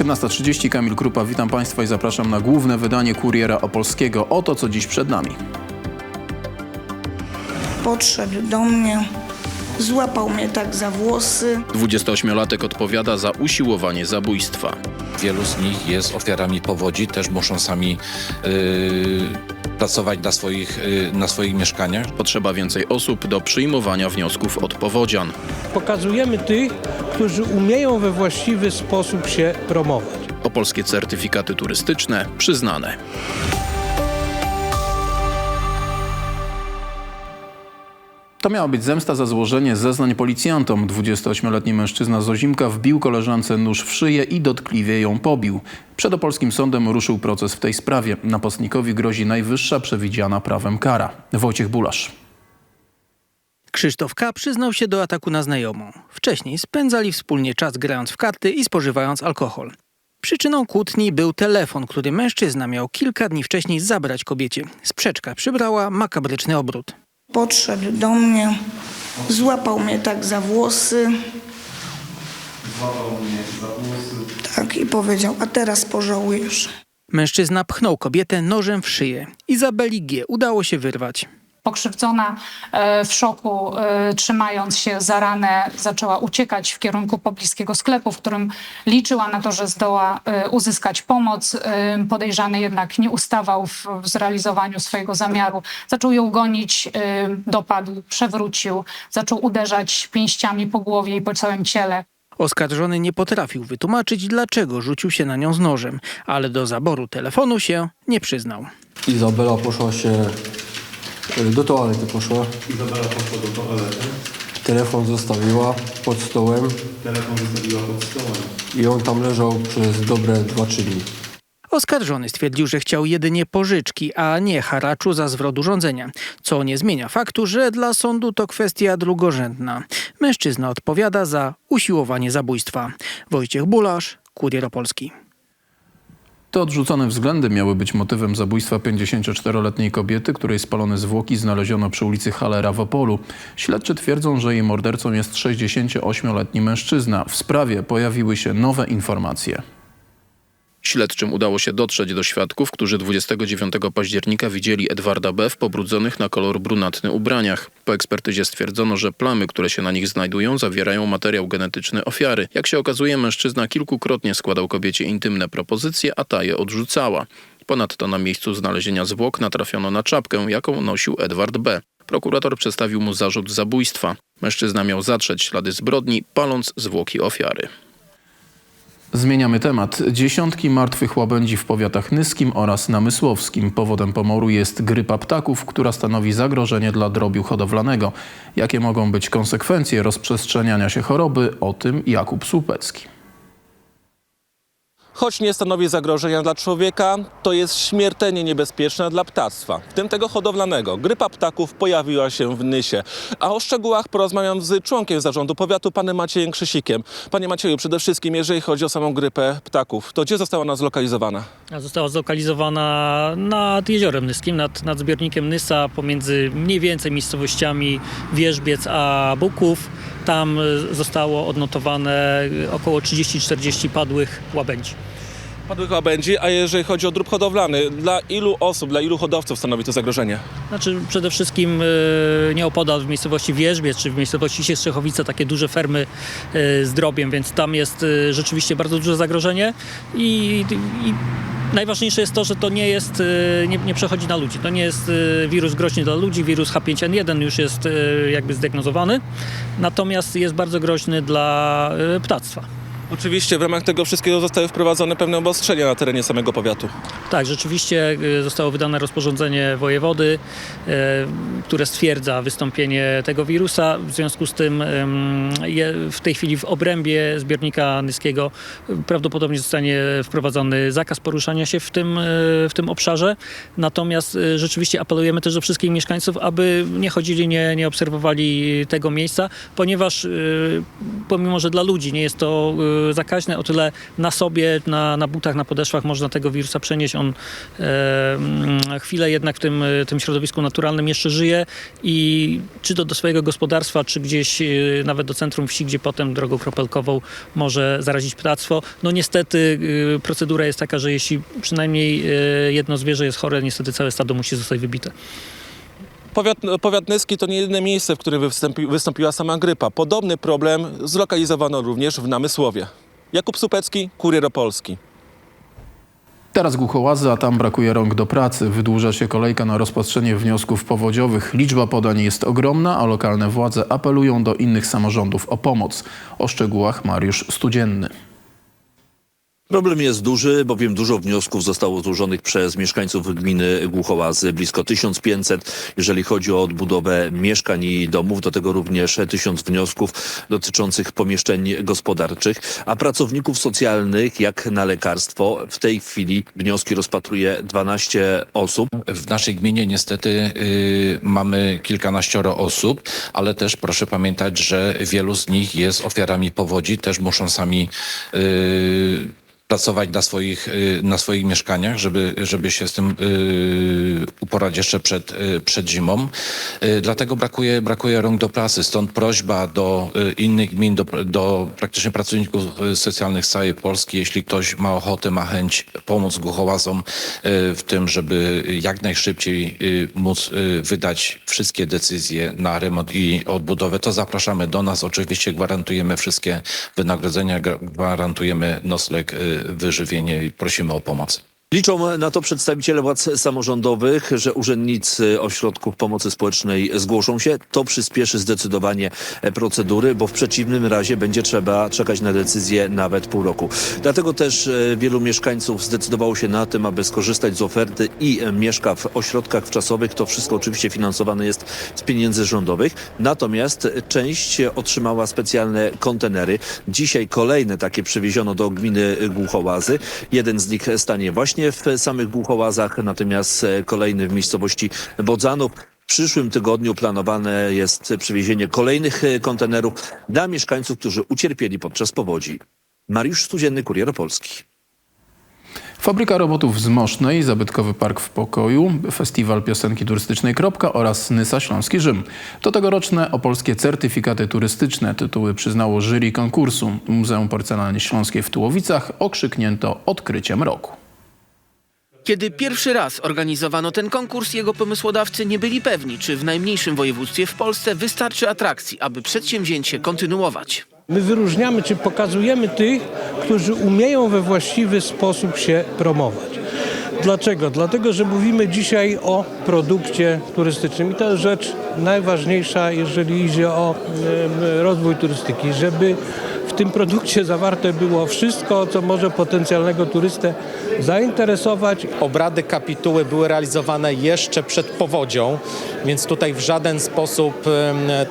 18.30, Kamil Krupa, witam Państwa i zapraszam na główne wydanie Kuriera Opolskiego. Oto co dziś przed nami. Podszedł do mnie, złapał mnie tak za włosy. 28-latek odpowiada za usiłowanie zabójstwa. Wielu z nich jest ofiarami powodzi, też muszą sami yy, pracować na swoich, yy, na swoich mieszkaniach. Potrzeba więcej osób do przyjmowania wniosków od powodzian. Pokazujemy tych, którzy umieją we właściwy sposób się promować. Opolskie certyfikaty turystyczne przyznane. To miała być zemsta za złożenie zeznań policjantom. 28-letni mężczyzna z Ozimka wbił koleżance nóż w szyję i dotkliwie ją pobił. Przed opolskim sądem ruszył proces w tej sprawie. Napastnikowi grozi najwyższa przewidziana prawem kara. Wojciech Bulasz. Krzysztof K. przyznał się do ataku na znajomą. Wcześniej spędzali wspólnie czas grając w karty i spożywając alkohol. Przyczyną kłótni był telefon, który mężczyzna miał kilka dni wcześniej zabrać kobiecie. Sprzeczka przybrała makabryczny obrót. Podszedł do mnie, złapał mnie tak za włosy. Tak i powiedział, a teraz pożałujesz. Mężczyzna pchnął kobietę nożem w szyję. Izabeli G. udało się wyrwać. Pokrzywdzona e, w szoku, e, trzymając się za ranę, zaczęła uciekać w kierunku pobliskiego sklepu, w którym liczyła na to, że zdoła e, uzyskać pomoc. Podejrzany jednak nie ustawał w zrealizowaniu swojego zamiaru. Zaczął ją gonić, dopadł, przewrócił, zaczął uderzać pięściami po głowie i po całym ciele. Oskarżony nie potrafił wytłumaczyć, dlaczego rzucił się na nią z nożem, ale do zaboru telefonu się nie przyznał. Izabela poszła się do toalety poszła. Izabela poszła do toalety, Telefon zostawiła pod stołem telefon zostawiła pod stołem. i on tam leżał przez dobre 2-3 dni. Oskarżony stwierdził, że chciał jedynie pożyczki, a nie haraczu za zwrot urządzenia, co nie zmienia faktu, że dla sądu to kwestia drugorzędna. Mężczyzna odpowiada za usiłowanie zabójstwa. Wojciech Bulasz, Kurier Opolski. Te odrzucone względy miały być motywem zabójstwa 54-letniej kobiety, której spalone zwłoki znaleziono przy ulicy Halera w Opolu. Śledczy twierdzą, że jej mordercą jest 68-letni mężczyzna. W sprawie pojawiły się nowe informacje. Śledczym udało się dotrzeć do świadków, którzy 29 października widzieli Edwarda B. w pobrudzonych na kolor brunatny ubraniach. Po ekspertyzie stwierdzono, że plamy, które się na nich znajdują, zawierają materiał genetyczny ofiary. Jak się okazuje, mężczyzna kilkukrotnie składał kobiecie intymne propozycje, a ta je odrzucała. Ponadto na miejscu znalezienia zwłok natrafiono na czapkę, jaką nosił Edward B. Prokurator przedstawił mu zarzut zabójstwa. Mężczyzna miał zatrzeć ślady zbrodni, paląc zwłoki ofiary. Zmieniamy temat. Dziesiątki martwych łabędzi w powiatach nyskim oraz namysłowskim. Powodem pomoru jest grypa ptaków, która stanowi zagrożenie dla drobiu hodowlanego. Jakie mogą być konsekwencje rozprzestrzeniania się choroby? O tym Jakub Słupecki. Choć nie stanowi zagrożenia dla człowieka, to jest śmiertelnie niebezpieczne dla ptactwa, w tym tego hodowlanego. Grypa ptaków pojawiła się w Nysie. A o szczegółach porozmawiam z członkiem zarządu powiatu, panem Maciejem Krzysikiem. Panie Macieju, przede wszystkim jeżeli chodzi o samą grypę ptaków, to gdzie została ona zlokalizowana? Została zlokalizowana nad Jeziorem Nyskim, nad, nad zbiornikiem Nysa, pomiędzy mniej więcej miejscowościami Wierzbiec a Buków. Tam y, zostało odnotowane około 30-40 padłych łabędzi. Padłych łabędzi, a jeżeli chodzi o drób hodowlany, dla ilu osób, dla ilu hodowców stanowi to zagrożenie? Znaczy przede wszystkim y, nieopodal w miejscowości Wierzbiec czy w miejscowości Siestrzechowice takie duże fermy y, z drobiem, więc tam jest rzeczywiście bardzo duże zagrożenie i, i najważniejsze jest to, że to nie jest, y, nie, nie przechodzi na ludzi. To nie jest y, wirus groźny dla ludzi, wirus H5N1 już jest y, jakby zdiagnozowany, natomiast jest bardzo groźny dla ptactwa. Oczywiście w ramach tego wszystkiego zostały wprowadzone pewne obostrzenia na terenie samego powiatu. Tak, rzeczywiście y, zostało wydane rozporządzenie wojewody, y, które stwierdza wystąpienie tego wirusa. W związku z tym w tej chwili w obrębie zbiornika nyskiego y, prawdopodobnie zostanie wprowadzony zakaz poruszania się w tym, w tym obszarze. Natomiast rzeczywiście apelujemy też do wszystkich mieszkańców, aby nie chodzili, nie, nie obserwowali tego miejsca, ponieważ pomimo, że dla ludzi nie jest to zakaźne, o tyle na sobie, na, na butach, na podeszwach można tego wirusa przenieść. On e, mm, chwilę jednak w tym, e, tym środowisku naturalnym jeszcze żyje i czy to do swojego gospodarstwa, czy gdzieś e, nawet do centrum wsi, gdzie potem drogą kropelkową może zarazić ptactwo. No niestety e, procedura jest taka, że jeśli przynajmniej e, jedno zwierzę jest chore, niestety całe stado musi zostać wybite. Powiat, powiat to nie jedyne miejsce, w którym wystąpi, wystąpiła sama grypa. Podobny problem zlokalizowano również w Namysłowie. Jakub Supecki, Kurier Opolski. Teraz głuchołazy, a tam brakuje rąk do pracy. Wydłuża się kolejka na rozpatrzenie wniosków powodziowych. Liczba podań jest ogromna, a lokalne władze apelują do innych samorządów o pomoc. O szczegółach Mariusz Studzienny. Problem jest duży, bowiem dużo wniosków zostało złożonych przez mieszkańców gminy Głuchołazy, blisko 1500, jeżeli chodzi o odbudowę mieszkań i domów, do tego również 1000 wniosków dotyczących pomieszczeń gospodarczych, a pracowników socjalnych, jak na lekarstwo, w tej chwili wnioski rozpatruje 12 osób. W naszej gminie niestety y, mamy kilkanaścioro osób, ale też proszę pamiętać, że wielu z nich jest ofiarami powodzi, też muszą sami y, pracować na swoich, y, na swoich mieszkaniach, żeby, żeby się z tym y, uporać jeszcze przed, y, przed zimą. Dlatego brakuje, brakuje rąk do pracy. Stąd prośba do innych gmin, do, do praktycznie pracowników socjalnych z całej Polski, jeśli ktoś ma ochotę, ma chęć pomóc głuchołazom w tym, żeby jak najszybciej móc wydać wszystkie decyzje na remont i odbudowę, to zapraszamy do nas. Oczywiście gwarantujemy wszystkie wynagrodzenia, gwarantujemy nocleg, y, wyżywienie i prosimy o pomoc. Liczą na to przedstawiciele władz samorządowych, że urzędnicy ośrodków pomocy społecznej zgłoszą się. To przyspieszy zdecydowanie procedury, bo w przeciwnym razie będzie trzeba czekać na decyzję nawet pół roku. Dlatego też e, wielu mieszkańców zdecydowało się na tym, aby skorzystać z oferty i mieszka w ośrodkach wczasowych. To wszystko oczywiście finansowane jest z pieniędzy rządowych. Natomiast część otrzymała specjalne kontenery. Dzisiaj kolejne takie przywieziono do gminy Głuchołazy. Jeden z nich stanie właśnie w samych Głuchołazach, natomiast e, kolejny w miejscowości Bodzanów. W przyszłym tygodniu planowane jest przywiezienie kolejnych e, kontenerów dla mieszkańców, którzy ucierpieli podczas powodzi. Mariusz Studzienny, Kurier Polski. Fabryka robotów z Mosznej, Zabytkowy Park w Pokoju, Festiwal Piosenki Turystycznej Kropka oraz Nysa Śląski Rzym. To tegoroczne opolskie certyfikaty turystyczne. Tytuły przyznało jury konkursu. Muzeum Porcelany Śląskiej w Tułowicach okrzyknięto odkryciem roku. Kiedy pierwszy raz organizowano ten konkurs, jego pomysłodawcy nie byli pewni, czy w najmniejszym województwie w Polsce wystarczy atrakcji, aby przedsięwzięcie kontynuować. My wyróżniamy, czy pokazujemy tych, którzy umieją we właściwy sposób się promować. Dlaczego? Dlatego, że mówimy dzisiaj o produkcie turystycznym i to jest rzecz najważniejsza, jeżeli idzie o rozwój turystyki, żeby tym produkcie zawarte było wszystko, co może potencjalnego turystę zainteresować. Obrady kapituły były realizowane jeszcze przed powodzią, więc tutaj w żaden sposób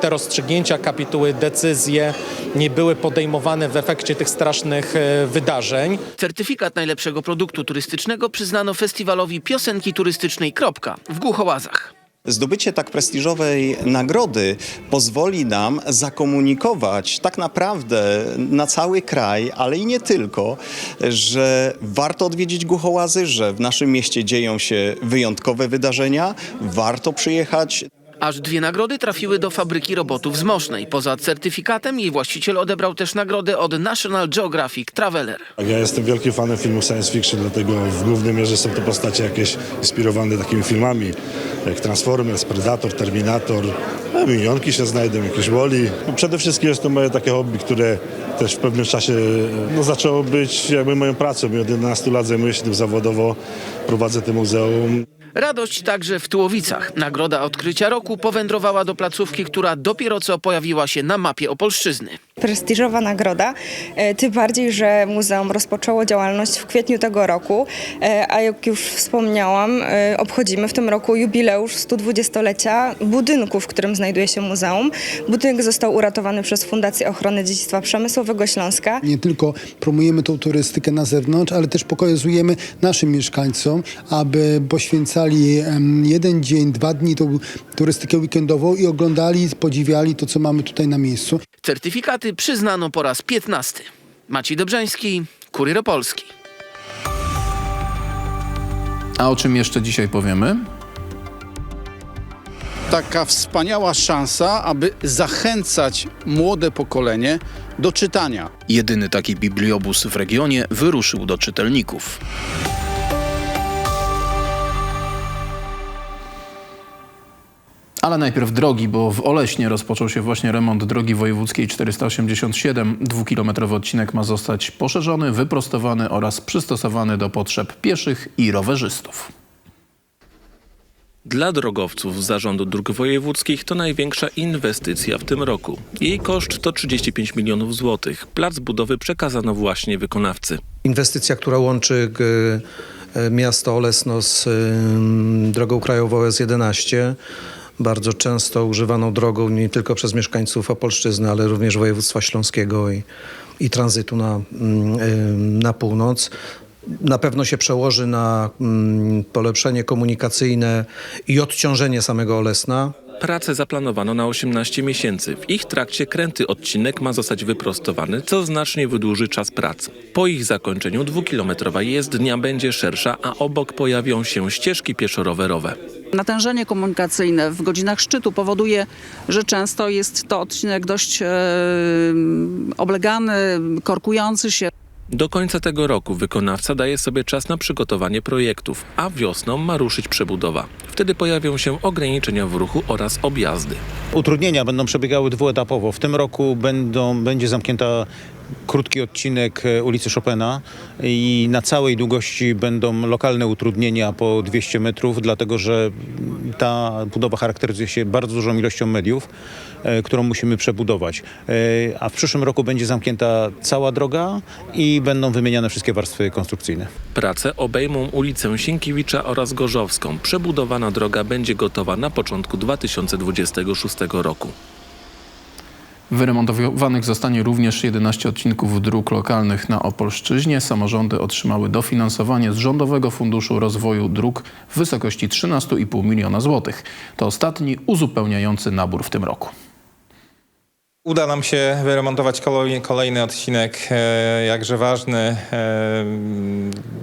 te rozstrzygnięcia kapituły, decyzje nie były podejmowane w efekcie tych strasznych e, wydarzeń. Certyfikat najlepszego produktu turystycznego przyznano festiwalowi piosenki turystycznej Kropka w Głuchołazach. Zdobycie tak prestiżowej nagrody pozwoli nam zakomunikować tak naprawdę na cały kraj, ale i nie tylko, że warto odwiedzić Głuchołazy, że w naszym mieście dzieją się wyjątkowe wydarzenia, warto przyjechać. Aż dwie nagrody trafiły do fabryki robotów z Mosznej. Poza certyfikatem jej właściciel odebrał też nagrodę od National Geographic Traveler. Ja jestem wielkim fanem filmu science fiction, dlatego w głównej mierze są to postacie jakieś inspirowane takimi filmami jak Transformers, Predator, Terminator, a minionki się znajdą, jakieś Wally. No przede wszystkim jest to moje takie hobby, które też w pewnym czasie no, zaczęło być jakby moją pracą. I od 11 lat zajmuję się tym zawodowo, prowadzę to muzeum. Radość także w Tułowicach. Nagroda Odkrycia Roku powędrowała do placówki, która dopiero co pojawiła się na mapie Opolszczyzny. Prestiżowa nagroda, e, tym bardziej, że muzeum rozpoczęło działalność w kwietniu tego roku, e, a jak już wspomniałam, e, obchodzimy w tym roku jubileusz 120-lecia budynku, w którym znajduje się muzeum. Budynek został uratowany przez Fundację Ochrony Dziedzictwa Przemysłowego Śląska. Nie tylko promujemy tą turystykę na zewnątrz, ale też pokazujemy naszym mieszkańcom, aby poświęcali jeden dzień, dwa dni tą turystykę weekendową i oglądali, podziwiali to, co mamy tutaj na miejscu. Certyfikaty przyznano po raz 15. Maciej Dobrzański, Kurier Opolski. A o czym jeszcze dzisiaj powiemy? Taka wspaniała szansa, aby zachęcać młode pokolenie do czytania. Jedyny taki bibliobus w regionie wyruszył do czytelników. Ale najpierw drogi, bo w Oleśnie rozpoczął się właśnie remont drogi wojewódzkiej 487. Dwukilometrowy odcinek ma zostać poszerzony, wyprostowany oraz przystosowany do potrzeb pieszych i rowerzystów. Dla drogowców Zarządu Dróg Wojewódzkich to największa inwestycja w tym roku. Jej koszt to 35 milionów złotych. Plac budowy przekazano właśnie wykonawcy. Inwestycja, która łączy e, miasto Olesno z drogą krajową S11, bardzo często używaną drogą nie tylko przez mieszkańców Opolszczyzny, ale również województwa śląskiego i, i tranzytu na, ym, ym, na północ. Na pewno się przełoży na ym, polepszenie komunikacyjne i odciążenie samego Olesna. Prace zaplanowano na 18 miesięcy. W ich trakcie kręty odcinek ma zostać wyprostowany, co znacznie wydłuży czas prac. Po ich zakończeniu dwukilometrowa jezdnia będzie szersza, a obok pojawią się ścieżki pieszo-rowerowe. Natężenie komunikacyjne w godzinach szczytu powoduje, że często jest to odcinek dość e, oblegany, korkujący się. Do końca tego roku wykonawca daje sobie czas na przygotowanie projektów, a wiosną ma ruszyć przebudowa. Wtedy pojawią się ograniczenia w ruchu oraz objazdy. Utrudnienia będą przebiegały dwuetapowo. W tym roku będą, będzie zamknięta krótki odcinek e, ulicy Chopina i na całej długości będą lokalne utrudnienia po 200 metrów, dlatego że ta budowa charakteryzuje się bardzo dużą ilością mediów, e, którą musimy przebudować. E, A w przyszłym roku będzie zamknięta cała droga i będą wymieniane wszystkie warstwy konstrukcyjne. Prace obejmą ulicę Sienkiewicza oraz Gorzowską. Przebudowana droga będzie gotowa na początku 2026 roku. Wyremontowanych zostanie również 11 odcinków dróg lokalnych na Opolszczyźnie. Samorządy otrzymały dofinansowanie z Rządowego Funduszu Rozwoju Dróg w wysokości 13,5 miliona złotych. To ostatni uzupełniający nabór w tym roku. Uda nam się wyremontować kolej- kolejny odcinek, e, jakże ważny, e,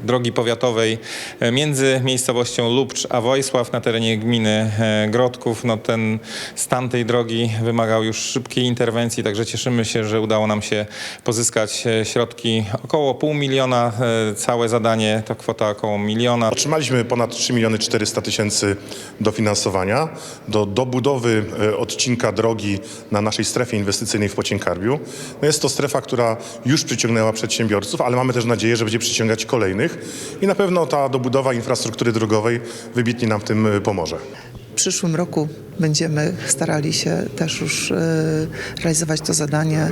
drogi powiatowej e, między miejscowością Lubcz a Wojsław na terenie gminy Grodków. No, ten stan tej drogi wymagał już szybkiej interwencji, także cieszymy się, że udało nam się pozyskać środki około pół miliona. Całe zadanie to kwota około miliona. Otrzymaliśmy ponad 3 miliony 400 tysięcy dofinansowania do dobudowy odcinka drogi na naszej strefie inwestycyjnej w Pociękarbiu. No jest to strefa, która już przyciągnęła przedsiębiorców, ale mamy też nadzieję, że będzie przyciągać kolejnych i na pewno ta dobudowa infrastruktury drogowej wybitnie nam w tym e, pomoże. Przyszłym roku będziemy starali się też już e, realizować to zadanie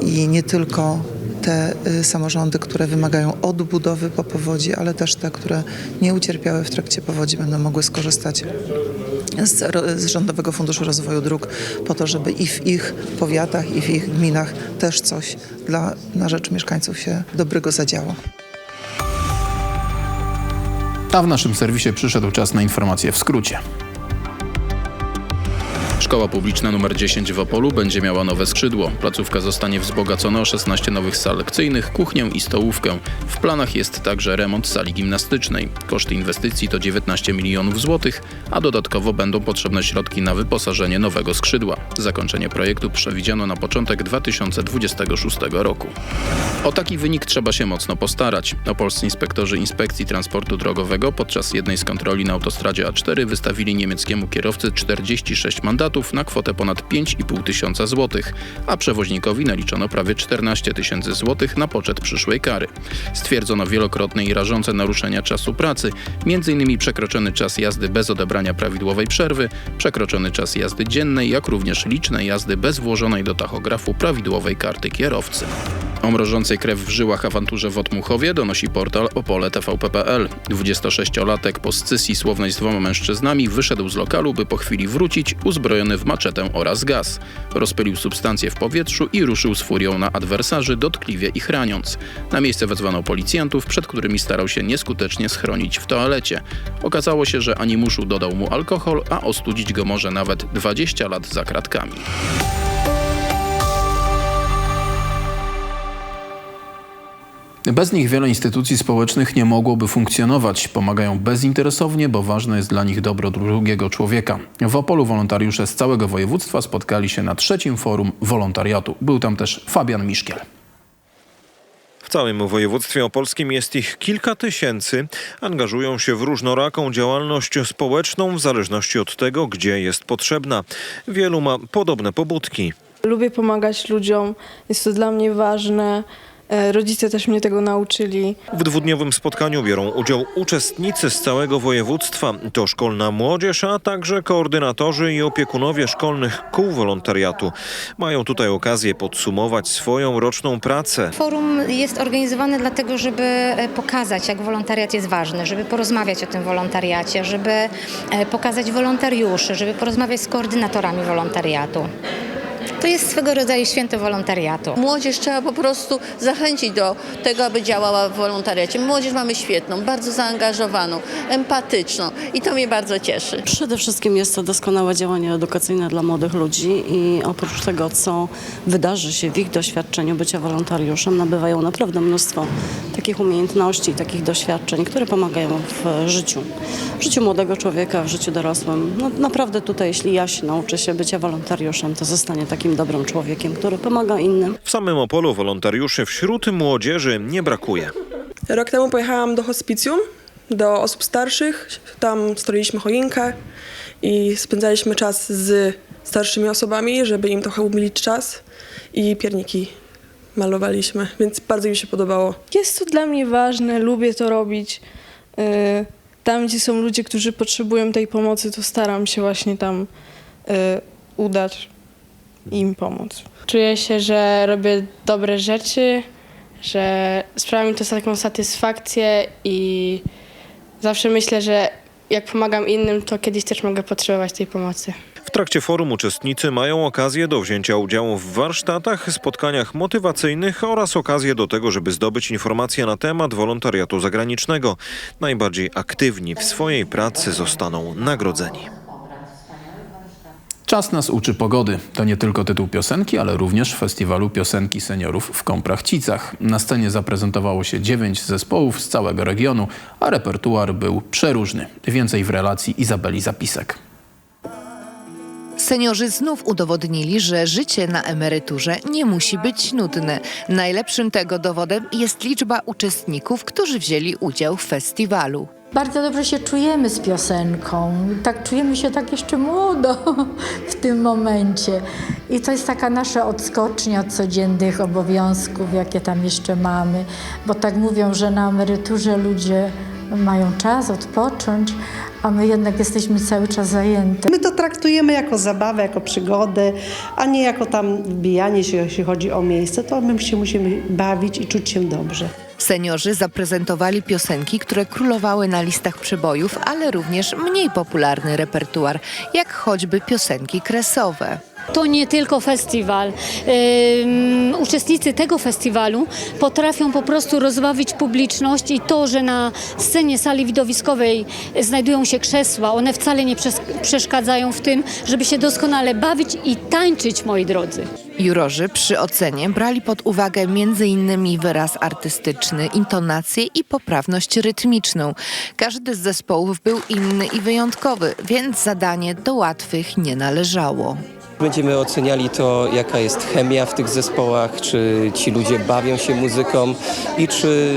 i nie tylko te e, samorządy, które wymagają odbudowy po powodzi, ale też te, które nie ucierpiały w trakcie powodzi, będą mogły skorzystać z Rządowego Funduszu Rozwoju Dróg po to, żeby i w ich powiatach, i w ich gminach też coś dla, na rzecz mieszkańców się dobrego zadziało. A w naszym serwisie przyszedł czas na informacje w skrócie. Szkoła publiczna nr 10 w Opolu będzie miała nowe skrzydło. Placówka zostanie wzbogacona o 16 nowych sal lekcyjnych, kuchnię i stołówkę. W planach jest także remont sali gimnastycznej. Koszty inwestycji to 19 milionów złotych, a dodatkowo będą potrzebne środki na wyposażenie nowego skrzydła. Zakończenie projektu przewidziano na początek 2026 roku. O taki wynik trzeba się mocno postarać. Opolscy inspektorzy Inspekcji Transportu Drogowego podczas jednej z kontroli na autostradzie A4 wystawili niemieckiemu kierowcy 46 mandatów na kwotę ponad 5,5 tysiąca złotych, a przewoźnikowi naliczono prawie 14 tysięcy złotych na poczet przyszłej kary. Stwierdzono wielokrotne i rażące naruszenia czasu pracy, m.in. przekroczony czas jazdy bez odebrania prawidłowej przerwy, przekroczony czas jazdy dziennej, jak również liczne jazdy bez włożonej do tachografu prawidłowej karty kierowcy. O mrożącej krew w żyłach awanturze w Otmuchowie donosi portal Opole TVP.pl. 26-latek po scysji słownej z dwoma mężczyznami wyszedł z lokalu, by po chwili wrócić uzbrojony w maczetę oraz gaz. Rozpylił substancję w powietrzu i ruszył z furią na adwersarzy, dotkliwie ich raniąc. Na miejsce wezwano policjantów, przed którymi starał się nieskutecznie schronić w toalecie. Okazało się, że animuszu dodał mu alkohol, a ostudzić go może nawet 20 lat za kratkami. Bez nich wiele instytucji społecznych nie mogłoby funkcjonować. Pomagają bezinteresownie, bo ważne jest dla nich dobro drugiego człowieka. W Opolu wolontariusze z całego województwa spotkali się na trzecim forum wolontariatu. Był tam też Fabian Miszkiel. W całym województwie opolskim jest ich kilka tysięcy. Angażują się w różnoraką działalność społeczną w zależności od tego, gdzie jest potrzebna. Wielu ma podobne pobudki. Lubię pomagać ludziom, jest to dla mnie ważne. E, Rodzice też mnie tego nauczyli. W dwudniowym spotkaniu biorą udział uczestnicy z całego województwa. To szkolna młodzież, a także koordynatorzy i opiekunowie szkolnych kół wolontariatu. Mają tutaj okazję podsumować swoją roczną pracę. Forum jest organizowane dlatego, żeby e, pokazać, jak wolontariat jest ważny, żeby porozmawiać o tym wolontariacie, żeby e, pokazać wolontariuszy, żeby porozmawiać z koordynatorami wolontariatu. To jest swego rodzaju święto wolontariatu. Młodzież trzeba po prostu zachęcić do tego, aby działała w wolontariacie. Młodzież mamy świetną, bardzo zaangażowaną, empatyczną i to mnie bardzo cieszy. Przede wszystkim jest to doskonałe działanie edukacyjne dla młodych ludzi i oprócz tego, co wydarzy się w ich doświadczeniu bycia wolontariuszem, nabywają naprawdę mnóstwo takich umiejętności, takich doświadczeń, które pomagają w życiu. W życiu młodego człowieka, w życiu dorosłym. No, naprawdę tutaj, jeśli Jaś nauczy się bycia wolontariuszem, to zostanie takim dobrym człowiekiem, który pomaga innym. W samym Opolu wolontariuszy wśród młodzieży nie brakuje. Rok temu pojechałam do hospicjum, do osób starszych. Tam stroniliśmy choinkę i spędzaliśmy czas z starszymi osobami, żeby im trochę umilić czas i pierniki malowaliśmy, więc bardzo mi się podobało. Jest to dla mnie ważne, lubię to robić. E, Tam, gdzie są ludzie, którzy potrzebują tej pomocy, to staram się właśnie tam e, udać i im pomóc. Czuję się, że robię dobre rzeczy, że sprawia mi to taką satysfakcję i zawsze myślę, że jak pomagam innym, to kiedyś też mogę potrzebować tej pomocy. W trakcie forum uczestnicy mają okazję do wzięcia udziału w warsztatach, spotkaniach motywacyjnych oraz okazję do tego, żeby zdobyć informacje na temat wolontariatu zagranicznego. Najbardziej aktywni w swojej pracy zostaną nagrodzeni. Czas nas uczy pogody. To nie tylko tytuł piosenki, ale również festiwalu piosenki seniorów w Komprachcicach. Na scenie zaprezentowało się dziewięć zespołów z całego regionu, a repertuar był przeróżny. Więcej w relacji Izabeli Zapisek. Seniorzy znów udowodnili, że życie na emeryturze nie musi być nudne. Najlepszym tego dowodem jest liczba uczestników, którzy wzięli udział w festiwalu. Bardzo dobrze się czujemy z piosenką. Tak czujemy się tak jeszcze młodo w tym momencie. I to jest taka nasza odskocznia od codziennych obowiązków, jakie tam jeszcze mamy. Bo tak mówią, że na emeryturze ludzie mają czas odpocząć, a my jednak jesteśmy cały czas zajęte. My to traktujemy jako zabawę, jako przygodę, a nie jako tam wbijanie się, jeśli chodzi o miejsce. To my się musimy bawić i czuć się dobrze. Seniorzy zaprezentowali piosenki, które królowały na listach przebojów, ale również mniej popularny repertuar, jak choćby piosenki kresowe. To nie tylko festiwal. Uczestnicy tego festiwalu potrafią po prostu rozbawić publiczność i to, że na scenie sali widowiskowej znajdują się krzesła, one wcale nie przes- przeszkadzają w tym, żeby się doskonale bawić i tańczyć, moi drodzy. Jurorzy przy ocenie brali pod uwagę m.in. wyraz artystyczny, intonację i poprawność rytmiczną. Każdy z zespołów był inny i wyjątkowy, więc zadanie do łatwych nie należało. Będziemy oceniali to, jaka jest chemia w tych zespołach, czy ci ludzie bawią się muzyką i czy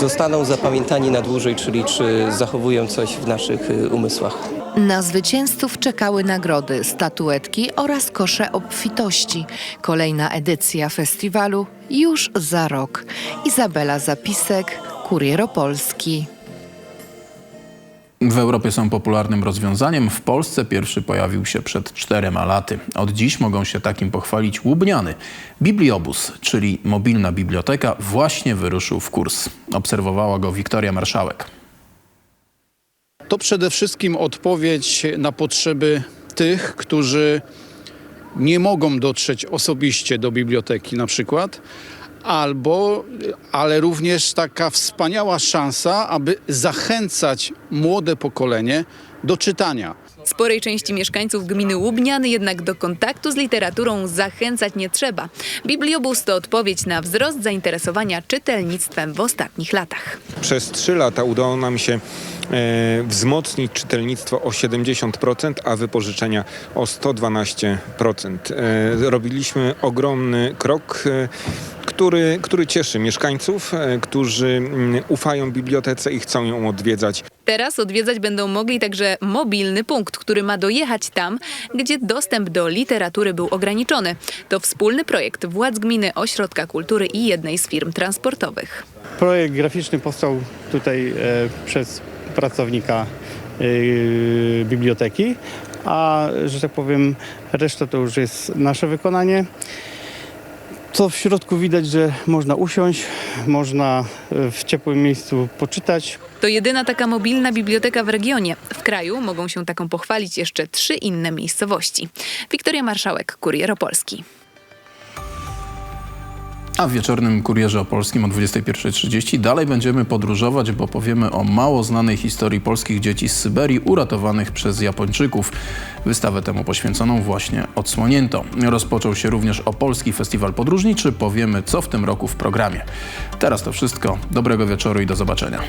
zostaną zapamiętani na dłużej, czyli czy zachowują coś w naszych y, umysłach. Na zwycięzców czekały nagrody, statuetki oraz kosze obfitości. Kolejna edycja festiwalu już za rok. Izabela Zapisek, Kurier Opolski. W Europie są popularnym rozwiązaniem. W Polsce pierwszy pojawił się przed czterema laty. Od dziś mogą się takim pochwalić Łubniany. Bibliobus, czyli mobilna biblioteka, właśnie wyruszył w kurs. Obserwowała go Wiktoria Marszałek. To przede wszystkim odpowiedź na potrzeby tych, którzy nie mogą dotrzeć osobiście do biblioteki na przykład, albo, ale również taka wspaniała szansa, aby zachęcać młode pokolenie do czytania. Sporej części mieszkańców gminy Łubniany jednak do kontaktu z literaturą zachęcać nie trzeba. Bibliobus to odpowiedź na wzrost zainteresowania czytelnictwem w ostatnich latach. Przez trzy lata udało nam się e, wzmocnić czytelnictwo o 70%, a wypożyczenia o 112%. E, robiliśmy ogromny krok, e, który, który cieszy mieszkańców, e, którzy mm, ufają bibliotece i chcą ją odwiedzać. Teraz odwiedzać będą mogli także mobilny punkt, który ma dojechać tam, gdzie dostęp do literatury był ograniczony. To wspólny projekt władz gminy, ośrodka kultury i jednej z firm transportowych. Projekt graficzny powstał tutaj e, przez pracownika e, biblioteki, a że tak powiem, reszta to już jest nasze wykonanie. Co w środku widać, że można usiąść, można e, w ciepłym miejscu poczytać. To jedyna taka mobilna biblioteka w regionie. W kraju mogą się taką pochwalić jeszcze trzy inne miejscowości. Wiktoria Marszałek, Kurier Opolski. A w wieczornym Kurierze Opolskim o 21.30 dalej będziemy podróżować, bo powiemy o mało znanej historii polskich dzieci z Syberii uratowanych przez Japończyków. Wystawę temu poświęconą właśnie odsłonięto. Rozpoczął się również Opolski Festiwal Podróżniczy. Powiemy co w tym roku w programie. Teraz to wszystko. Dobrego wieczoru i do zobaczenia.